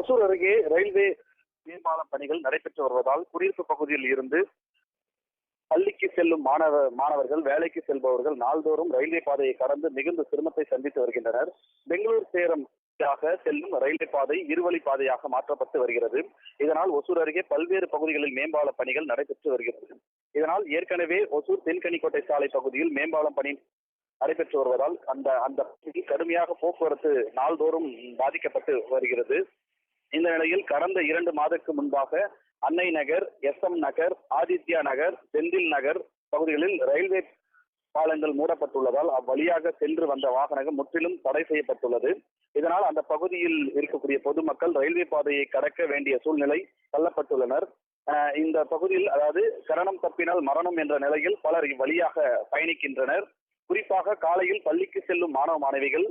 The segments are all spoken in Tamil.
ஒசூர் அருகே ரயில்வே மேம்பால பணிகள் நடைபெற்று வருவதால் குடியிருப்பு பகுதியில் இருந்து பள்ளிக்கு செல்லும் மாணவ மாணவர்கள் வேலைக்கு செல்பவர்கள் நாள்தோறும் ரயில்வே பாதையை கடந்து மிகுந்த சிரமத்தை சந்தித்து வருகின்றனர். பெங்களூர் சேரம் செல்லும் ரயில்வே பாதை இருவழி பாதையாக மாற்றப்பட்டு வருகிறது. இதனால் ஒசூர் அருகே பல்வேறு பகுதிகளில் மேம்பால பணிகள் நடைபெற்று வருகிறது. இதனால் ஏற்கனவே ஒசூர் தென்கனிக்கோட்டை சாலை பகுதியில் மேம்பாலம் பணி நடைபெற்று வருவதால் அந்த அந்த பகுதியில் கடுமையாக போக்குவரத்து நாள்தோறும் பாதிக்கப்பட்டு வருகிறது. இந்த நிலையில் கடந்த இரண்டு மாதத்துக்கு முன்பாக அன்னை நகர் எஸ் எம் நகர் ஆதித்யா நகர் செந்தில் நகர் பகுதிகளில் ரயில்வே பாலங்கள் மூடப்பட்டுள்ளதால் அவ்வழியாக சென்று வந்த வாகனங்கள் முற்றிலும் தடை செய்யப்பட்டுள்ளது. இதனால் அந்த பகுதியில் இருக்கக்கூடிய பொதுமக்கள் ரயில்வே பாதையை கடக்க வேண்டிய சூழ்நிலை தள்ளப்பட்டுள்ளனர். இந்த பகுதியில் அதாவது கரணம் தப்பினால் மரணம் என்ற நிலையில் பலர் இவ்வழியாக பயணிக்கின்றனர். குறிப்பாக காலையில் பள்ளிக்கு செல்லும் மாணவ மாணவிகள்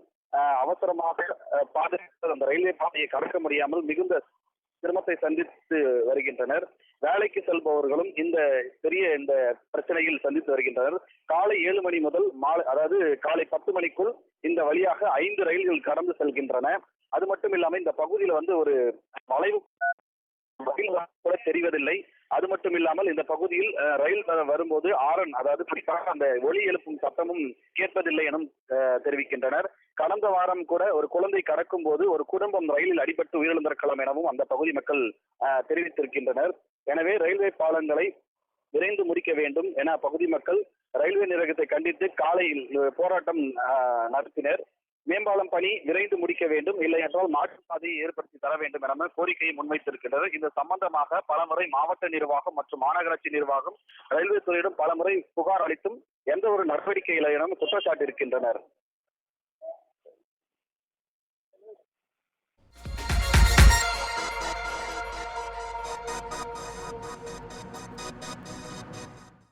அவசரமாக அஹ், பாதுகாத்து அந்த ரயில்வே பாதையை கடக்க முடியாமல் மிகுந்த சிரமத்தை சந்தித்து வருகின்றனர். வேலைக்கு செல்பவர்களும் இந்த பெரிய இந்த பிரச்சனையில் சந்தித்து வருகின்றனர். காலை ஏழு மணி முதல் மாலை அதாவது காலை பத்து மணிக்குள் இந்த வழியாக ஐந்து ரயில்கள் கடந்து செல்கின்றன. அது மட்டும் இல்லாம இந்த பகுதியில வந்து ஒரு வளைவு கூட தெரிவதில்லை. அது மட்டும் இல்லாமல் இந்த பகுதியில் ரயில் வரும்போது ஆரன் அதாவது குறிப்பாக அந்த ஒலி எழுப்பும் சத்தமும் கேட்பதில்லை எனும் அஹ், தெரிவிக்கின்றனர். கடந்த வாரம் கூட ஒரு குழந்தை கடக்கும் போது ஒரு குடும்பம் ரயிலில் அடிபட்டு உயிரிழந்திருக்கலாம் எனவும் அந்த பகுதி மக்கள் தெரிவித்திருக்கின்றனர். எனவே ரயில்வே பாலங்களை விரைந்து முடிக்க வேண்டும் என அப்பகுதி மக்கள் ரயில்வே நிலையத்தை கண்டித்து காலையில் போராட்டம் நடத்தினர். மேம்பாலம் பணி விரைந்து முடிக்க வேண்டும். இல்லை என்றால் மாற்றுப்பாதையை ஏற்படுத்தி தர வேண்டும் என கோரிக்கையை முன்வைத்திருக்கின்றது. இது சம்பந்தமாக பலமுறை மாவட்ட நிர்வாகம் மற்றும் மாநகராட்சி நிர்வாகம் ரயில்வே துறையிடம் பலமுறை புகார் அளித்தும் எந்த ஒரு நடவடிக்கை இல்லை என குற்றச்சாட்டு இருக்கின்றனர்